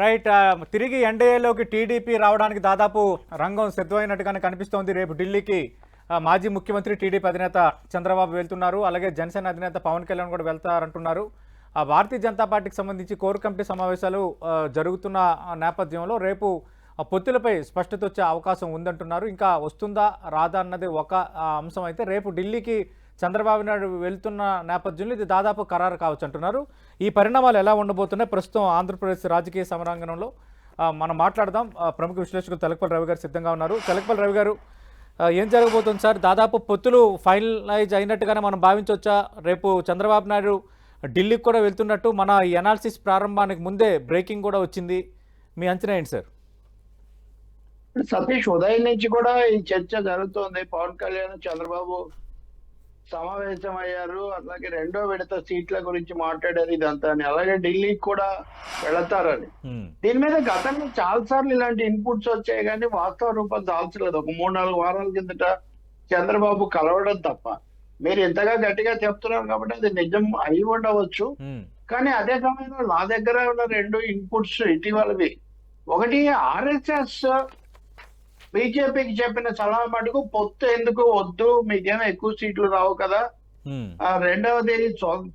Right తిరిగి ఎన్డీఏలోకి TDP రావడానికి దాదాపు రంగం సిద్ధమైనట్టుగానే కనిపిస్తోంది రేపు ఢిల్లీకి. మాజీ ముఖ్యమంత్రి టీడీపీ అధినేత చంద్రబాబు వెళ్తున్నారు. అలాగే జనసేన అధినేత పవన్ కళ్యాణ్ కూడా వెళ్తారంటున్నారు. ఆ భారతీయ జనతా పార్టీకి సంబంధించి కోర్ కమిటీ సమావేశాలు జరుగుతున్న నేపథ్యంలో రేపు పొత్తులపై స్పష్టత వచ్చే అవకాశం ఉందంటున్నారు. ఇంకా వస్తుందా రాదా అన్నది ఒక అంశం అయితే రేపు ఢిల్లీకి చంద్రబాబు నాయుడు వెళ్తున్న నేపథ్యంలో ఇది దాదాపు ఖరారు కావచ్చు అంటున్నారు. ఈ పరిణామాలు ఎలా ఉండబోతున్నాయి? ప్రస్తుతం ఆంధ్రప్రదేశ్ రాజకీయ సమరాంగణంలో మనం మాట్లాడదాం. ఆ, ప్రముఖ విశ్లేషకులు తెలకపల్లి రవి గారు సిద్ధంగా ఉన్నారు. తెలకపల్లి రవి గారు ఏం జరగబోతుంది సార్? దాదాపు పొత్తులు ఫైనలైజ్ అయినట్టుగానే మనం భావించవచ్చా? రేపు చంద్రబాబు నాయుడు ఢిల్లీకి కూడా వెళ్తున్నట్టు మన ఈ అనాలిసిస్ ప్రారంభానికి ముందే బ్రేకింగ్ కూడా వచ్చింది. మీ అంచనా ఏంటి సార్? సతీష్ ఉదయం నుంచి కూడా ఈ చర్చ జరుగుతోంది. పవన్ కళ్యాణ్ చంద్రబాబు సమావేశం అయ్యారు అలాగే రెండో విడత సీట్ల గురించి మాట్లాడారు ఇదంతా అని. అలాగే ఢిల్లీకి కూడా వెళతారని. దీని మీద గతంలో చాలా సార్లు ఇలాంటి ఇన్పుట్స్ వచ్చాయి కానీ వాస్తవ రూపం దాల్చలేదు ఒక మూడు నాలుగు వారాల కిందట చంద్రబాబు కలవడం తప్ప. మీరు ఇంతగా గట్టిగా చెప్తున్నారు కాబట్టి అది నిజం అయి ఉండవచ్చు. కానీ అదే సమయంలో నా దగ్గర ఉన్న రెండు ఇన్పుట్స్ ఇటీవలవి. ఒకటి ఆర్ఎస్ఎస్ బీజేపీకి చెప్పిన సలహా మటుకు పొత్తు ఎందుకు వద్దు? మీకేమో ఎక్కువ సీట్లు రావు కదా. ఆ రెండవది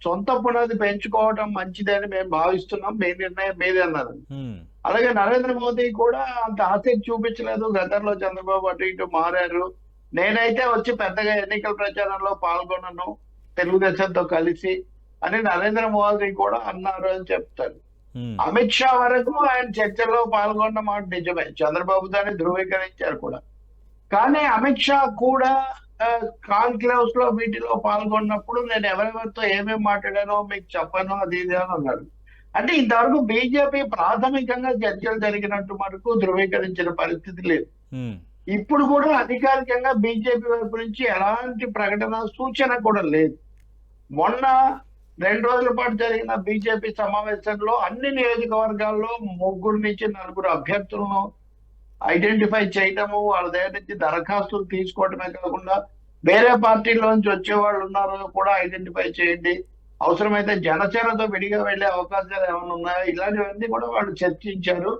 సొంత పునాది పెంచుకోవడం మంచిదని మేము భావిస్తున్నాం. మీ నిర్ణయం మీదే అన్నారు. అలాగే నరేంద్ర మోదీ కూడా అంత ఆసక్తి చూపించలేదు. గతంలో చంద్రబాబు అటు ఇటు మారారు. నేనైతే వచ్చి పెద్దగా ఎన్నికల ప్రచారంలో పాల్గొనను. తెలుగుదేశంతో కలిసి అని నరేంద్ర మోదీ కూడా అన్నారు అని చెప్తారు. అమిత్ షా వరకు ఆయన చర్చలో పాల్గొన్న మాట నిజమే. చంద్రబాబు దాన్ని ధృవీకరించారు కూడా. కానీ అమిత్ షా కూడా కాన్క్లేవ్స్లో వీటిలో పాల్గొన్నప్పుడు నేను ఎవరెవరితో ఏమేమి మాట్లాడానో మీకు చెప్పను అది ఇది అని అన్నాడు. అంటే ఇంతవరకు బీజేపీ ప్రాథమికంగా చర్చలు జరిగినట్టు మనకు ధృవీకరించిన పరిస్థితి లేదు. ఇప్పుడు కూడా అధికారికంగా బీజేపీ వైపు నుంచి ఎలాంటి ప్రకటన సూచన కూడా లేదు. మొన్న రెండు రోజుల పాటు జరిగిన బీజేపీ సమావేశంలో అన్ని నియోజకవర్గాల్లో ముగ్గురు నుంచి నలుగురు అభ్యర్థులను ఐడెంటిఫై చేయడము వాళ్ళ దగ్గర నుంచి దరఖాస్తులు తీసుకోవడమే కాకుండా వేరే పార్టీలో నుంచి వచ్చే వాళ్ళు ఉన్నారో కూడా ఐడెంటిఫై చేయండి. అవసరమైతే జనసేనతో విడిగా వెళ్ళే అవకాశాలు ఏమైనా ఉన్నాయో? ఇలాంటివన్నీ కూడా వాళ్ళు చర్చించారు.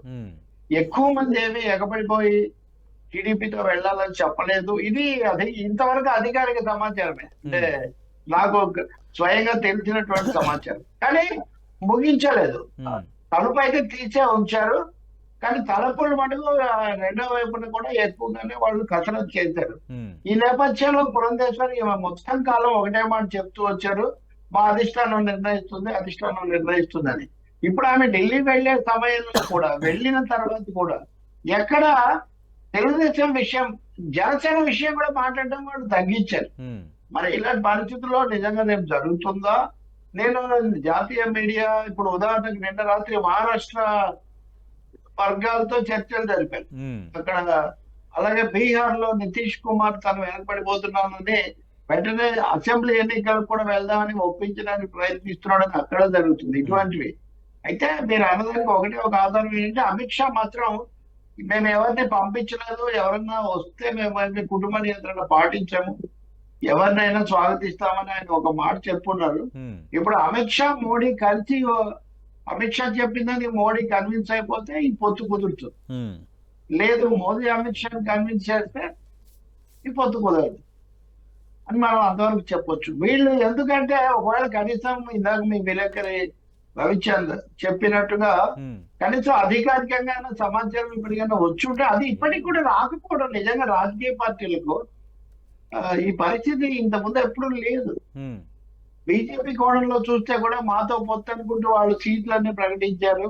ఎక్కువ మంది ఏమి ఎగబడిపోయి టీడీపీతో వెళ్ళాలని చెప్పలేదు. ఇది అది ఇంతవరకు అధికారిక సమాచారమే. అంటే నాకు స్వయంగా తెలిసినటువంటి సమాచారం. కానీ ముగించలేదు. తలుపు అయితే తీసే ఉంచారు. కానీ తలుపులు మటుకు రెండో వైపున కూడా ఎక్కువగానే వాళ్ళు కసరత్తు చేశారు. ఈ నేపథ్యంలో పురంధేశ్వరి మొత్తం కాలం ఒకటే మాట చెప్తూ వచ్చారు. మా అధిష్టానం నిర్ణయిస్తుంది అధిష్టానం నిర్ణయిస్తుందని. ఇప్పుడు ఆమె ఢిల్లీ వెళ్ళే సమయంలో కూడా వెళ్ళిన తర్వాత కూడా ఎక్కడ తెలుగుదేశం విషయం జనసేన విషయం కూడా మాట్లాడడం వాళ్ళు తగ్గించారు. మరి ఇలాంటి పరిస్థితుల్లో నిజంగా రేపు జరుగుతుందా? నేను జాతీయ మీడియా ఇప్పుడు ఉదాహరణకు నిన్న రాత్రి మహారాష్ట్ర వర్గాలతో చర్చలు జరిపాను. అక్కడ అలాగే బీహార్లో నితీష్ కుమార్ తను వెనకబడిపోతున్నానని వెంటనే అసెంబ్లీ ఎన్నికలకు కూడా వెళ్దామని ఒప్పించడానికి ప్రయత్నిస్తున్నాడని అక్కడ జరుగుతుంది ఇటువంటివి. అయితే మీరు అన్నదానికి ఒకటే ఒక ఆధారం ఏంటంటే అమిత్ షా మాత్రం మేము ఎవరిని పంపించలేదు ఎవరన్నా వస్తే మేము కుటుంబ నియంత్రణ పాటించాము. ఎవరినైనా స్వాగతిస్తామని ఆయన ఒక మాట చెప్పున్నారు. ఇప్పుడు అమిత్ షా మోడీ కలిసి అమిత్ షా చెప్పిందని మోడీ కన్విన్స్ అయిపోతే ఈ పొత్తు కుదురుతుంది. లేదు మోదీ అమిత్ షా కన్విన్స్ చేస్తే ఈ పొత్తు కుదరదు అని మనం అంతవరకు చెప్పొచ్చు వీళ్ళు ఎందుకంటే ఒకవేళ కనీసం ఇందాక మీ విలేకరి రవిచంద్ చెప్పినట్టుగా. కనీసం అధికారికంగా సమాచారం ఇప్పటికైనా వచ్చి ఉంటే అది ఇప్పటికి కూడా రాకపోవడం నిజంగా రాజకీయ పార్టీలకు ఈ పరిస్థితి ఇంత ముందు ఎప్పుడు లేదు. బీజేపీ కోణంలో చూస్తే కూడా మాతో పొత్తు అనుకుంటూ వాళ్ళు సీట్లన్నీ ప్రకటించారు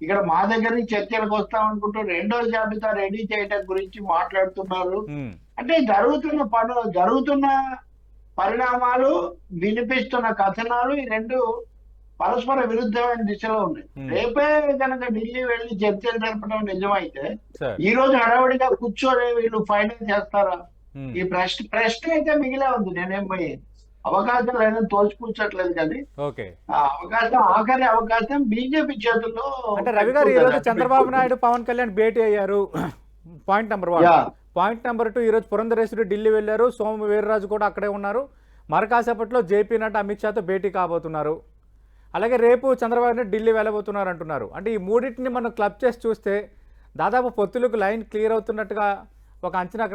ఇక్కడ మా దగ్గర నుంచి చర్చలకు వస్తాం అనుకుంటూ రెండో జాబితా రెడీ చేయడం గురించి మాట్లాడుతున్నారు. అంటే జరుగుతున్న పను జరుగుతున్న పరిణామాలు వినిపిస్తున్న కథనాలు ఈ రెండు పరస్పర విరుద్ధమైన దిశలో ఉన్నాయి. రేపే కనుక ఢిల్లీ వెళ్ళి చర్చలు జరపడం నిజమైతే ఈ రోజు హడావుడిగా కూర్చొని వీళ్ళు ఫైనల్ చేస్తారా. ఈ ప్రశ్న ప్రశ్న అయితే మిగిలే ఉంది. నేనేం పోయి అవకాశం లేదని తోచిపుచ్చట్లేదు కానీ ఓకే. ఆ అవకాశం ఆఖరి అవకాశం బీజేపీ చేతుల్లో అంటే రవి గారు ఈ రోజు పెట్టుకుంటారు. చంద్రబాబు నాయుడు పవన్ కళ్యాణ్ భేటీ అయ్యారు. Point number one. Point number two ఈరోజు పురంధరేశ్వరి ఢిల్లీ వెళ్ళారు. సోము వీర్రాజు కూడా అక్కడే ఉన్నారు. మరి కాసేపట్లో జేపీ నడ్డా అమిత్ షాతో భేటీ కాబోతున్నారు. అలాగే రేపు చంద్రబాబు నాయుడు ఢిల్లీ వెళ్ళబోతున్నారు అంటున్నారు. అంటే ఈ మూడింటిని మనం క్లబ్ చేసి చూస్తే దాదాపు పొత్తులకు లైన్ క్లియర్ అవుతున్నట్టుగా ఒక అంచనా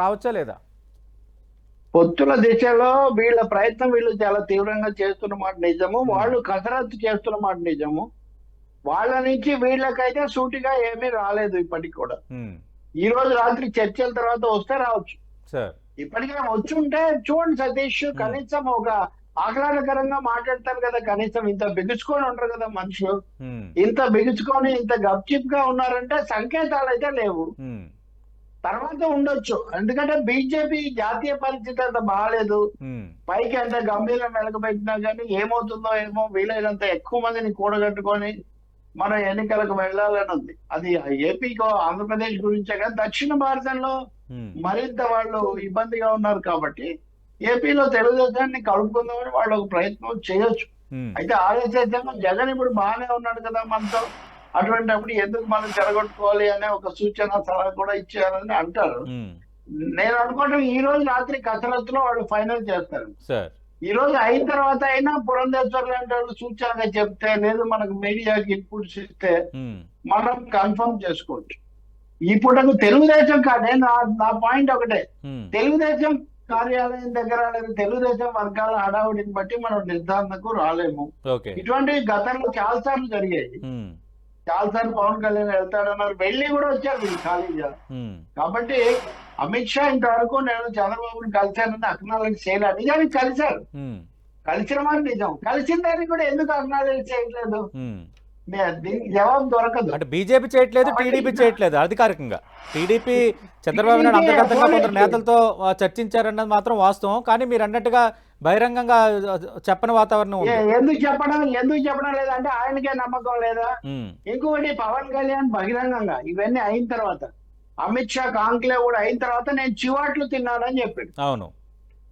రావచ్చా లేదా? పొత్తుల దిశలో వీళ్ళ ప్రయత్నం వీళ్ళు చాలా తీవ్రంగా చేస్తున్న మాట నిజము. వాళ్ళు కసరత్తు చేస్తున్న మాట నిజము. వాళ్ళ నుంచి వీళ్ళకైతే సూటిగా ఏమీ రాలేదు ఇప్పటికి కూడా. ఉమ్, ఈ రోజు రాత్రి చర్చల తర్వాత వస్తే రావచ్చు. ఇప్పటికే వచ్చి ఉంటే చూడండి సతీష్ కనీసం ఒక ఆహ్లాదకరంగా మాట్లాడతారు కదా కనీసం ఇంత బిగుచుకొని ఉంటారు కదా మనుషులు. ఇంత బిగుచుకొని ఇంత గప్చిప్గా ఉన్నారంటే సంకేతాలు అయితే లేవు. తర్వాత ఉండొచ్చు. ఎందుకంటే బీజేపీ జాతీయ పరిస్థితి అంత బాగాలేదు పైకి ఎంత గంభీరం వెలకబెట్టినా కానీ ఏమవుతుందో ఏమో వీలైనంత ఎక్కువ మందిని కూడగట్టుకొని మనం ఎన్నికలకు వెళ్ళాలని ఉంది. అది ఏపీకో ఆంధ్రప్రదేశ్ గురించే కానీ దక్షిణ భారతంలో మరింత వాళ్ళు ఇబ్బందిగా ఉన్నారు కాబట్టి ఏపీలో తెలుగుదేశాన్ని కలుపుకుందామని వాళ్ళు ఒక ప్రయత్నం చేయొచ్చు. అయితే ఏమో జగన్ ఇప్పుడు బాగానే ఉన్నాడు కదా మనతో. అటువంటిప్పుడు ఎందుకు మనం చెడగొట్టుకోవాలి అనే ఒక సూచన సలహా కూడా ఇచ్చారని అంటారు. నేను అనుకోవడం ఈ రోజు రాత్రి కసరత్తులో వాళ్ళు ఫైనల్ చేస్తారు. ఈ రోజు అయిన తర్వాత అయినా పురంధేశ్వర్ లాంటి వాళ్ళు సూచనగా చెప్తే లేదు మనకు మీడియాకి ఇన్పుట్స్ ఇస్తే మనం కన్ఫర్మ్ చేసుకోవచ్చు. ఇప్పుడు తెలుగుదేశం కాదే నా నా పాయింట్ ఒకటే. తెలుగుదేశం కార్యాలయం దగ్గర లేదా తెలుగుదేశం వర్గాల హడావుడిని బట్టి మనం నిర్ధారణకు రాలేము. ఓకే. ఇటువంటివి గతంలో చాలా సార్లు జరిగాయి. ఉమ్, చాలా సార్లు పవన్ కళ్యాణ్ వెళ్తాడన్నారు. వెళ్ళి కూడా వచ్చారు ఖాళీగా కాబట్టి అమిత్ షా ఇంతవరకు నేను చంద్రబాబుని కలిశానని అక్నాలజీ చేయాలి. నిజానికి కలిశారు. కలిసిన మాట నిజం. కలిసిన దానికి కూడా ఎందుకు అక్నాలజీ చేయట్లేదు? దీనికి జవాబు దొరకదు. అంటే బీజేపీ చేయట్లేదు టీడీపీ చేయట్లేదు అధికారికంగా. టీడీపీ చంద్రబాబు నాయుడు అంతర్గతంగా కొందరు. నేతలతో చర్చించారన్నది మాత్రం వాస్తవం. కానీ మీరు అన్నట్టుగా బహిరంగంగా చెప్పని వాతావరణం ఎందుకు చెప్పడం ఎందుకు చెప్పడం లేదంటే ఆయనకే నమ్మకం లేదా? ఇంకొకటి పవన్ కళ్యాణ్ బహిరంగంగా ఇవన్నీ అయిన తర్వాత అమిత్ షా కాంక్లే కూడా అయిన తర్వాత నేను చివాట్లు తిన్నానని చెప్పాడు. అవును.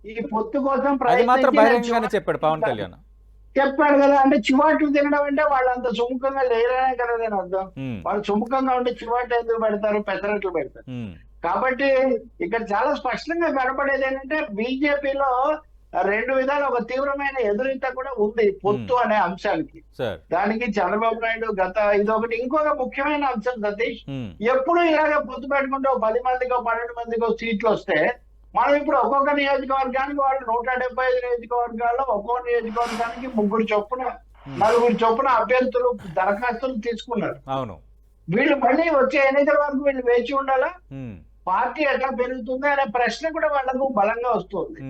ఈ పొత్తు కోసం మాత్రం బహిరంగంగానే చెప్పాడు పవన్. కళ్యాణ్. చెప్పాడు కదా అంటే చివాట్లు తినడం అంటే వాళ్ళు అంత సుముఖంగా లేరనే కదా నేను అర్థం. వాళ్ళు సుముఖంగా ఉంటే చివాట్లు ఎందుకు పెడతారు? పెసరట్లు పెడతారు. కాబట్టి ఇక్కడ చాలా స్పష్టంగా కనపడేది ఏంటంటే బీజేపీలో రెండు విధాలు ఒక తీవ్రమైన ఎదురీత కూడా ఉంది పొత్తు అనే అంశానికి. దానికి చంద్రబాబు నాయుడు గత ఇదొకటి ఇంకొక ముఖ్యమైన అంశం సతీష్. ఎప్పుడు ఇలాగ పొత్తు పెట్టుకుంటే పది మందికో పన్నెండు మందికో సీట్లు వస్తే మనం ఇప్పుడు ఒక్కొక్క నియోజకవర్గానికి వాళ్ళు నూట డెబ్బై ఐదు నియోజకవర్గాల్లో ఒక్కో నియోజకవర్గానికి ముగ్గురు చొప్పున నలుగురు చొప్పున అభ్యర్థులు దరఖాస్తులు తీసుకున్నారు. అవును. వీళ్ళు మళ్ళీ వచ్చే ఎన్నికల వరకు వీళ్ళు వేచి ఉండాలా? పార్టీ ఎట్లా పెరుగుతుంది అనే ప్రశ్న కూడా వాళ్ళకు బలంగా వస్తుంది.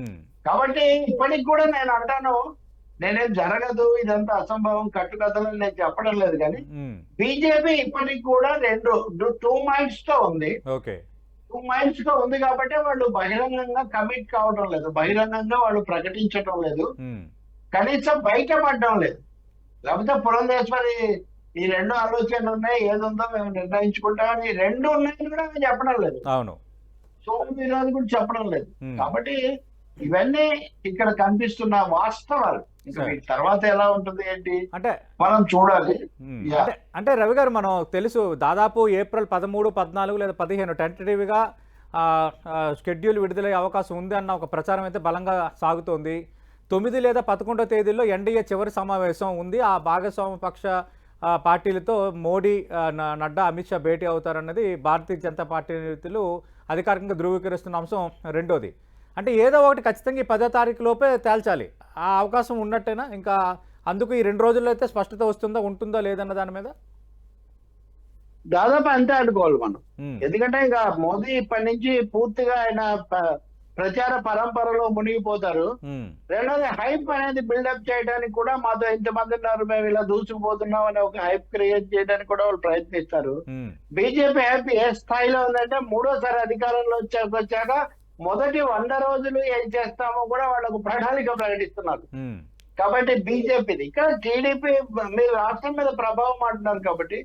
కాబట్టి ఇప్పటికి కూడా నేను అంటాను నేనేం జరగదు ఇదంతా అసంభవం కట్టుకథలు నేను చెప్పడం లేదు కానీ బీజేపీ ఇప్పటికి కూడా రెండు టూ మైండ్స్తో ఉంది టూ మైండ్స్తో ఉంది కాబట్టి వాళ్ళు బహిరంగంగా కమిట్ కావడం లేదు. బహిరంగంగా వాళ్ళు ప్రకటించడం లేదు. ఉమ్, కనీసం బయటపడడం లేదు. లేకపోతే పురంధేశ్వరి ఈ రెండు ఆలోచనలు ఉన్నాయి. ఏదుందో మేము నిర్ణయించుకుంటామని ఈ రెండు ఉన్నాయని కూడా ఆమె చెప్పడం లేదు. అవును. సోము వీరాజు కూడా చెప్పడం లేదు. ఉమ్, కాబట్టి ఇవన్నీ ఇక్కడ కనిపిస్తున్న వాస్తవాలు. ఇంకా తర్వాత ఎలా ఉంటుంది ఏంటి? అంటే మనం చూడాలి. అంటే రవి గారు మనం తెలుసు దాదాపు ఏప్రిల్ పదమూడు పద్నాలుగు లేదా పదిహేను టెంటేటివ్గా షెడ్యూల్ విడుదలయ్యే అవకాశం ఉంది అన్న ఒక ప్రచారం అయితే బలంగా సాగుతోంది. తొమ్మిది లేదా పదకొండో తేదీలో ఎన్డీఏ చివరి సమావేశం ఉంది. ఆ భాగస్వామ్య పక్ష పార్టీలతో మోడీ నడ్డా అమిత్ షా భేటీ అవుతారన్నది భారతీయ జనతా పార్టీ నేతలు అధికారికంగా ధృవీకరిస్తున్న అంశం రెండోది. అంటే ఏదో ఒకటి ఖచ్చితంగా ఈ పదో తారీఖు లోపే తేల్చాలి. ఆ అవకాశం ఉన్నట్టేనా? ఇంకా అందుకు ఈ రెండు రోజుల్లో అయితే స్పష్టత వస్తుందా ఉంటుందా లేదన్న దాని మీద? దాదాపు అంతే అనుకోవాలి మనం ఎందుకంటే ఇక మోదీ ఇప్పటి నుంచి పూర్తిగా ఆయన ప్రచార పరంపరలో మునిగిపోతారు. రెండోది హైప్ అనేది బిల్డప్ చేయడానికి కూడా మాతో ఇంతమంది ఉన్నారు. మేము ఇలా దూసుకుపోతున్నాం అనే ఒక హైప్ క్రియేట్ చేయడానికి కూడా వాళ్ళు ప్రయత్నిస్తారు. బీజేపీ హైప్ ఏ స్థాయిలో ఉందంటే మూడోసారి అధికారంలో వచ్చాక వచ్చాక మొదటి వంద రోజులు ఏం చేస్తామో కూడా వాళ్ళకు ప్రణాళిక ప్రకటిస్తున్నారు. కాబట్టి బీజేపీది ఇక్కడ టీడీపీ మీరు రాష్ట్రం మీద ప్రభావం అంటున్నారు కాబట్టి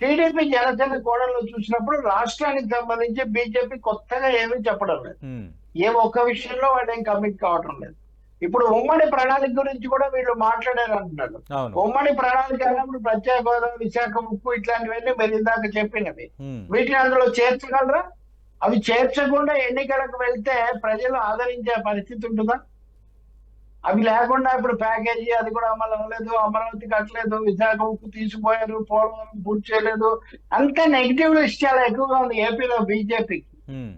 టీడీపీ జనసేన కోణంలో చూసినప్పుడు రాష్ట్రానికి సంబంధించి బీజేపీ కొత్తగా ఏమీ చెప్పడం లేదు. ఏ ఒక్క విషయంలో వాళ్ళు ఏం కమిట్ కావటం లేదు. ఇప్పుడు ఉమ్మడి ప్రణాళిక గురించి కూడా వీళ్ళు మాట్లాడారు అంటున్నారు. ఉమ్మడి ప్రణాళిక అన్నప్పుడు ప్రత్యేక హోదా విశాఖ ముప్పు ఇట్లాంటివన్నీ మీరు ఇందాక చెప్పినవి. వీటిని అందులో చేర్చగలరా? అవి చేర్చకుండా ఎన్నికలకు వెళ్తే ప్రజలు ఆదరించే పరిస్థితి ఉంటుందా? అవి లేకుండా ఇప్పుడు ప్యాకేజీ అది కూడా అమలు అవ్వలేదు అమరావతి కట్టలేదు విశాఖ ఉక్కు తీసిపోయారు పోలవరం పూర్తి చేయలేదు. అంతా నెగిటివ్ లిస్ట్ చాలా ఎక్కువగా ఉంది ఏపీలో BJP. Um,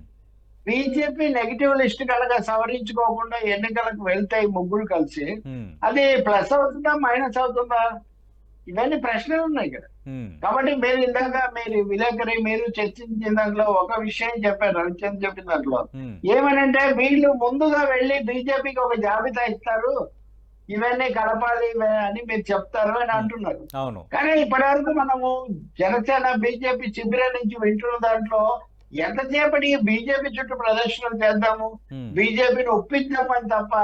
BJP negative list కనుక సవరించుకోకుండా ఎన్నికలకు వెళ్తాయి ముగ్గురు కలిసి అది ప్లస్ అవుతుందా మైనస్ అవుతుందా? ఇవన్నీ ప్రశ్నలు ఉన్నాయి ఇక్కడ కాబట్టి మీరు ఇందాక మీరు విలేకరి మీరు చర్చించిన దాంట్లో ఒక విషయం చెప్పారు రవిచంద్ర చెప్పిన దాంట్లో. ఏమనంటే వీళ్ళు ముందుగా వెళ్ళి బీజేపీకి ఒక జాబితా ఇస్తారు ఇవన్నీ కలపాలి అని మీరు చెప్తారు అని అంటున్నారు. కానీ ఇప్పటివరకు మనము జనసేన బీజేపీ శిబిరం నుంచి వింటున్న దాంట్లో ఎంతసేపటి బీజేపీ చుట్టూ ప్రదర్శనలు చేద్దాము బీజేపీని ఒప్పిద్దామని తప్ప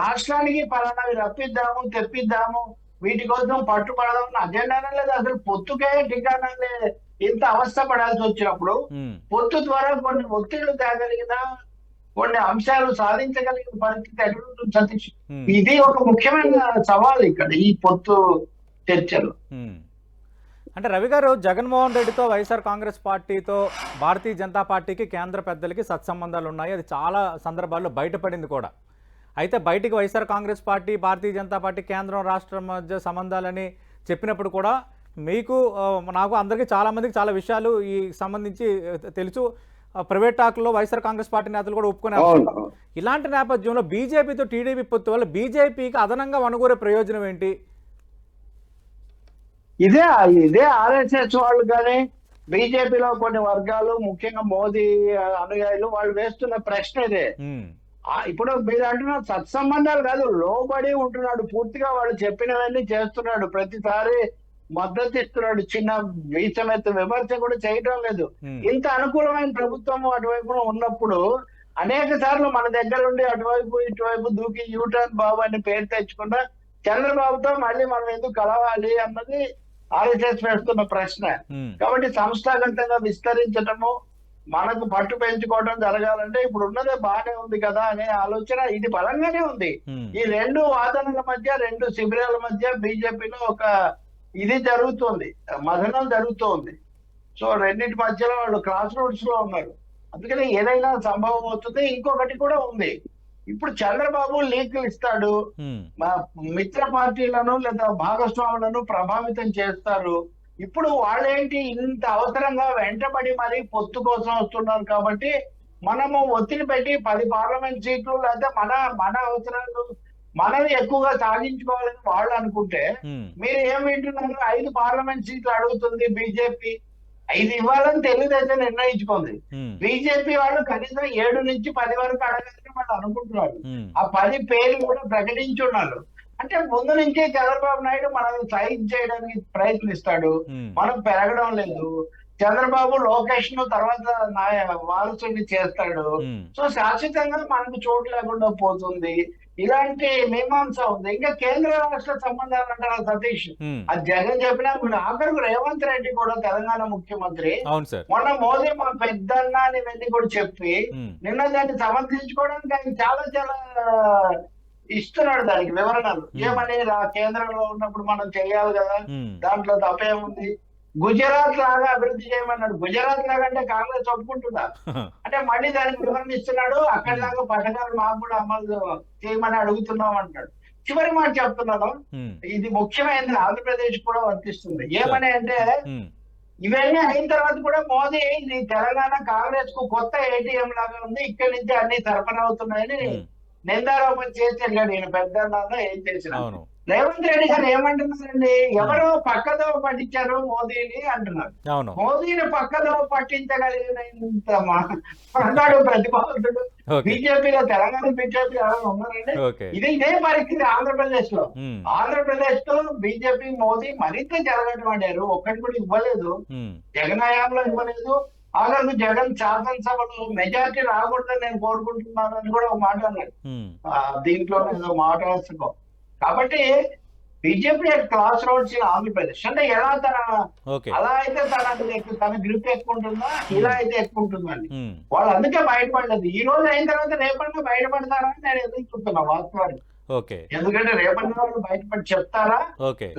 రాష్ట్రానికి పలానావి రప్పిద్దాము తెప్పిద్దాము వీటి కోసం పట్టుబడదాం అజెండానే లేదు. అసలు పొత్తుకే లేదు ఇంత అవస్థ పడాల్సి వచ్చినప్పుడు పొత్తు ద్వారా కొన్ని ఒత్తిళ్ళు తేగలిగిన కొన్ని అంశాలు సాధించగలిగిన పరిస్థితి ఎటువంటి సతీష్. ఇది ఒక ముఖ్యమైన సవాల్ ఇక్కడ ఈ పొత్తు చర్చలు. అంటే రవి గారు జగన్మోహన్ రెడ్డితో వైఎస్ఆర్ కాంగ్రెస్ పార్టీతో భారతీయ జనతా పార్టీకి కేంద్ర పెద్దలకి సత్సంబంధాలు ఉన్నాయి. అది చాలా సందర్భాల్లో బయటపడింది కూడా. అయితే బయటికి YSR Congress party Bharatiya Janata party కేంద్రం రాష్ట్రం మధ్య సంబంధాలని చెప్పినప్పుడు కూడా మీకు నాకు అందరికీ చాలామందికి చాలా విషయాలు ఈ సంబంధించి తెలుసు. ప్రైవేట్ టాక్లో వైఎస్ఆర్ కాంగ్రెస్ పార్టీ నేతలు కూడా ఒప్పుకున్నారు ఇలాంటి నేపథ్యంలో బీజేపీతో టీడీపీ పొత్తు వల్ల బీజేపీకి అదనంగా వనగూరే ప్రయోజనం ఏంటి? ఇదే ఇదే ఆర్ఎస్ఎస్ వాళ్ళు కానీ బీజేపీలో కొన్ని వర్గాలు ముఖ్యంగా మోదీ అనుయాయులు వాళ్ళు వేస్తున్న ప్రశ్న ఇదే. ఇప్పుడు మీరు అంటున్న సత్సంబంధాలు కాదు లోబడి ఉంటున్నాడు. పూర్తిగా వాళ్ళు చెప్పినవన్నీ చేస్తున్నాడు. ప్రతిసారి మద్దతు ఇస్తున్నాడు. చిన్న వీసమెత్త విమర్శ కూడా చేయడం లేదు. ఇంత అనుకూలమైన ప్రభుత్వం అటువైపున ఉన్నప్పుడు అనేక సార్లు మన దగ్గర ఉండి అటువైపు ఇటువైపు దూకి యూటర్న్ బాబు అని పేరు తెచ్చుకున్న చంద్రబాబుతో మళ్ళీ మనం ఎందుకు కలవాలి అన్నది ఆర్ఎస్ఎస్ వేస్తున్న ప్రశ్న. కాబట్టి సంస్థాగతంగా విస్తరించటము మనకు పట్టు పెంచుకోవడం జరగాలంటే ఇప్పుడు ఉన్నదే బాగానే ఉంది కదా అనే ఆలోచన ఇది బలంగానే ఉంది. ఈ రెండు వాదనల మధ్య రెండు శిబిరాల మధ్య బీజేపీలో ఒక ఇది జరుగుతోంది. మదనం జరుగుతోంది. సో రెండింటి మధ్యలో వాళ్ళు క్రాస్ రోడ్స్లో ఉన్నారు. అందుకని ఏదైనా సంభవం అవుతుంది. ఇంకొకటి కూడా ఉంది. ఇప్పుడు చంద్రబాబు లీకులు ఇస్తాడు. మిత్ర పార్టీలను లేదా భాగస్వాములను ప్రభావితం చేస్తారు. ఇప్పుడు వాళ్ళేంటి ఇంత అవసరంగా వెంటబడి మరి పొత్తు కోసం వస్తున్నారు కాబట్టి మనము ఒత్తిడి పెట్టి పది పార్లమెంట్ సీట్లు లేదా మన మన అవసరాలు మనవి ఎక్కువగా సాధించుకోవాలని వాళ్ళు అనుకుంటే. మీరు ఏం వింటున్నారు ఐదు పార్లమెంట్ సీట్లు అడుగుతుంది బీజేపీ ఐదు ఇవ్వాలని తెలుగుదేశం నిర్ణయించుకుంది మ్మ్. బీజేపీ వాళ్ళు కనీసం ఏడు నుంచి పది వరకు అడగాలని వాళ్ళు అనుకుంటున్నారు. ఆ పది పేర్లు కూడా ప్రకటించున్నారు అంటే ముందు నుంచే చంద్రబాబు నాయుడు మనల్ని సైన్ చేయడానికి ప్రయత్నిస్తాడు. మనం పెరగడం లేదు చంద్రబాబు లోకేష్ను తర్వాత నాయ వారసుని చేస్తాడు. సో శాశ్వతంగా మనకు చోటు లేకుండా పోతుంది ఇలాంటి మీమాంస ఉంది ఇంకా కేంద్ర రాష్ట్ర సంబంధాలు అంటారా సతీష్. అది జగన్ చెప్పినా ఆఖరికి రేవంత్ రెడ్డి కూడా తెలంగాణ ముఖ్యమంత్రి మొన్న మోదీ మా పెద్దన్న అని ఇవన్నీ కూడా చెప్పి. నిన్న దాన్ని సమర్థించుకోవడానికి ఆయన చాలా చాలా ఇస్తున్నాడు దానికి వివరణలు. ఏమని? కేంద్రంలో ఉన్నప్పుడు మనం చేయాలి కదా. దాంట్లో తప్పేముంది? గుజరాత్ లాగా అభివృద్ధి చేయమన్నాడు. గుజరాత్ లాగా అంటే కాంగ్రెస్ ఒప్పుకుంటుందా? అంటే మళ్ళీ దానికి వివరణ ఇస్తున్నాడు. అక్కడ దాకా పథకాలు మాకు కూడా అమలు చేయమని అడుగుతున్నాం అంటాడు. చివరి మాట చెప్తున్నాను. ఇది ముఖ్యమైనది ఆంధ్రప్రదేశ్ కూడా వర్తిస్తుంది. ఏమని అంటే. ఇవన్నీ అయిన తర్వాత కూడా మోదీ ఇది తెలంగాణ కాంగ్రెస్కు కొత్త ఏటీఎం లాగా ఉంది. ఇక్కడి నుంచి అన్ని సరఫరా అవుతున్నాయని. నిందారోపణ చేసి ఈయన పెద్ద ఏం అవును. రేవంత్ రెడ్డి గారు ఏమంటున్నారండి? ఎవరో పక్కదో పట్టించారు మోదీని అంటున్నారు. మోదీని పక్కదో పట్టించగలిగినంత అన్నాడు ఓకే. బీజేపీలో తెలంగాణ బీజేపీ ఎవరైనా ఉన్నారండి? ఇది ఇదే పరిస్థితి ఆంధ్రప్రదేశ్లో. ఆంధ్రప్రదేశ్తో బీజేపీ మోదీ మరింత జరగటం ఒక్కటి కూడా ఇవ్వలేదు. జగన్ హయాంలో ఇవ్వలేదు. ఆఖరికి జగన్ శాసనసభలో మెజార్టీ రాకూడదని నేను కోరుకుంటున్నాను అని కూడా ఒక మాట అన్నాడు. దీంట్లో ఏదో మాట వేసుకో కాబట్టి BJP crossroads in Andhra Pradesh. అంటే ఎలా తన అలా అయితే తన తన గ్రిప్ ఎక్కువ ఉంటుందా ఇలా అయితే ఎక్కువ ఉంటుందండి మ్మ్. వాళ్ళు అందుకే బయటపడలేదు. ఈ రోజు అయిన తర్వాత రేపన్నా బయటపడతారని నేను ఎదురు చూస్తున్నా వాస్తవానికి ఎందుకంటే రేపటి వాళ్ళు బయటపడి చెప్తారా?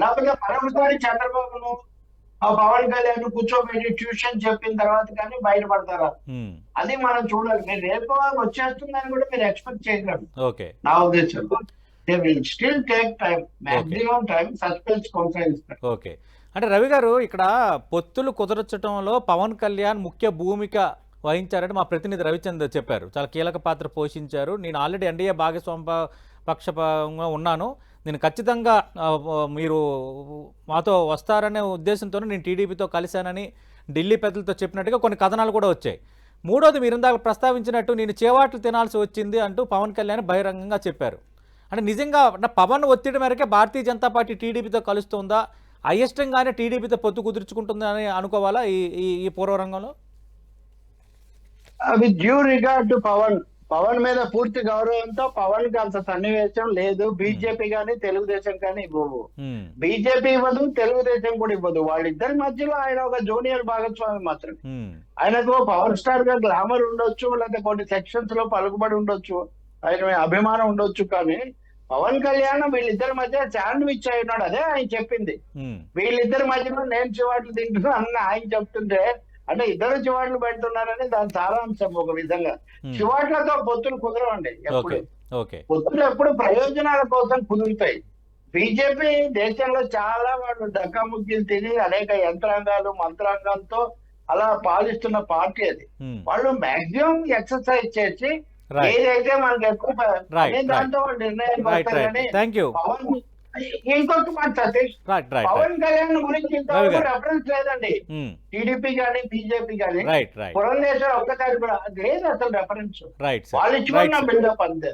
లేకపోతే మరొకసారి చంద్రబాబును ఆ పవన్ కళ్యాణ్ కూర్చోబెట్టి ట్యూషన్ చెప్పిన తర్వాత కానీ బయటపడతారా. అది మనం చూడాలి. మీరు రేపు వచ్చేస్తుందని కూడా మీరు ఎక్స్పెక్ట్ చేయగలరు నా ఉద్దేశంలో they will still take time maximum time suspense కొనసాగిస్తారు ఓకే. అంటే రవి గారు ఇక్కడ పొత్తులు కుదర్చడంలో పవన్ కళ్యాణ్ ముఖ్య భూమిక వహించారని మా ప్రతినిధి రవిచంద్ర చెప్పారు. చాలా కీలక పాత్ర పోషించారు. నేను ఆల్రెడీ ఎన్డీఏ భాగస్వామ్య ప- పక్షంగా ఉన్నాను. నేను ఖచ్చితంగా మీరు మాతో వస్తారనే ఉద్దేశంతో నేను టీడీపీతో కలిశానని ఢిల్లీ పెద్దలతో చెప్పినట్టుగా కొన్ని కథనాలు కూడా వచ్చాయి. మూడోది మీరు ఇందాక ప్రస్తావించినట్టు నేను చేవాట్లు తినాల్సి వచ్చింది అంటూ పవన్ కళ్యాణ్ బహిరంగంగా చెప్పారు. అంటే నిజంగా అంటే పవన్ ఒత్తిడి మేరకే భారతీయ జనతా పార్టీ టీడీపీతో కలుస్తుందా? అయిష్టంగానే టీడీపీతో పొత్తు కుదుర్చుకుంటుందా అని అనుకోవాలా ఈ ఈ పూర్వరంగంలో? అవి due regard to Pawan. Pawan మీద పూర్తి గౌరవంతో పవన్కి అంత సన్నివేశం లేదు. బీజేపీ కానీ తెలుగుదేశం కానీ ఇవ్వవు. బీజేపీ ఇవ్వదు తెలుగుదేశం కూడా ఇవ్వదు. వాళ్ళిద్దరి మధ్యలో ఆయన ఒక జూనియర్ భాగస్వామి మాత్రం ఆయనకు పవర్ స్టార్గా గ్లామర్ ఉండొచ్చు లేకపోతే కొన్ని సెక్షన్స్లో పలుకుబడి ఉండొచ్చు. ఆయన అభిమానం ఉండొచ్చు కానీ పవన్ కళ్యాణ్ వీళ్ళిద్దరి మధ్య శాండ్విచ్ అయి ఉన్నాడు. అదే ఆయన చెప్పింది. వీళ్ళిద్దరి మధ్యలో నేను చివాట్లు తింటున్నా అన్న ఆయన చెప్తుంటే అంటే ఇద్దరు చివాట్లు పెడుతున్నారని దాని సారాంశం ఒక విధంగా. చివాట్లతో పొత్తులు కుదరవండి ఎప్పుడు. పొత్తులు ఎప్పుడు ప్రయోజనాల కోసం కుదురుతాయి. బీజేపీ దేశంలో చాలా వాళ్ళు డక్కాముక్కీలు తిని అనేక యంత్రాంగాలు మంత్రాంగాలతో అలా పాలిస్తున్న పార్టీ అది. ఉమ్, వాళ్ళు మాక్సిమం ఎక్సర్సైజ్ చేసి ఏదైతే మనకి ఎక్కువ దాంతో వాళ్ళు నిర్ణయానికి రైట్ వస్తారు రైట్ కానీ థ్యాంక్ యూ పవన్ ఇంకొక మాట సతీష్. పవన్ కళ్యాణ్ గురించి ఇంతవరకు. రెఫరెన్స్ లేదండి. ఉమ్, టీడీపీ కానీ బీజేపీ కానీ పురంధేశ్వర్ ఒక్కసారి కూడా లేదు అసలు రెఫరెన్స్ వాళ్ళు ఇచ్చుకున్న బిల్డప్ అంతే.